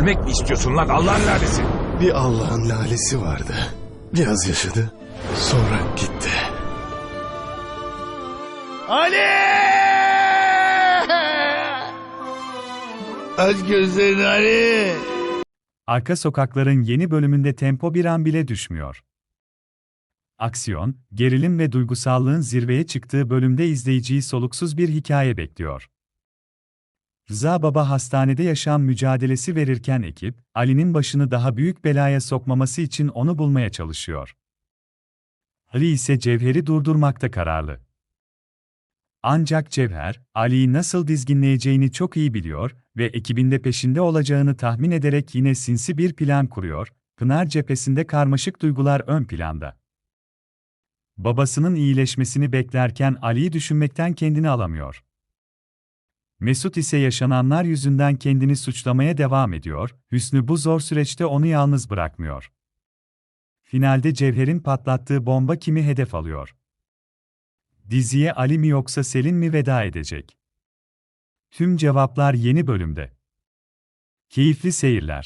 ölmek mi istiyorsun lan Allah'ın lalesi? Bir Allah'ın lalesi vardı. Biraz yaşadı. Sonra gitti. Ali! Aç gözlerini Ali! Arka Sokaklar'ın yeni bölümünde tempo bir an bile düşmüyor. Aksiyon, gerilim ve duygusallığın zirveye çıktığı bölümde izleyiciyi soluksuz bir hikaye bekliyor. Rıza Baba hastanede yaşam mücadelesi verirken ekip, Ali'nin başını daha büyük belaya sokmaması için onu bulmaya çalışıyor. Ali ise Cevher'i durdurmakta kararlı. Ancak Cevher, Ali'yi nasıl dizginleyeceğini çok iyi biliyor ve ekibinde peşinde olacağını tahmin ederek yine sinsi bir plan kuruyor. Pınar cephesinde karmaşık duygular ön planda. Babasının iyileşmesini beklerken Ali'yi düşünmekten kendini alamıyor. Mesut ise yaşananlar yüzünden kendini suçlamaya devam ediyor, Hüsnü bu zor süreçte onu yalnız bırakmıyor. Finalde Cevher'in patlattığı bomba kimi hedef alıyor? Diziye Ali mi yoksa Selin mi veda edecek? Tüm cevaplar yeni bölümde. Keyifli seyirler.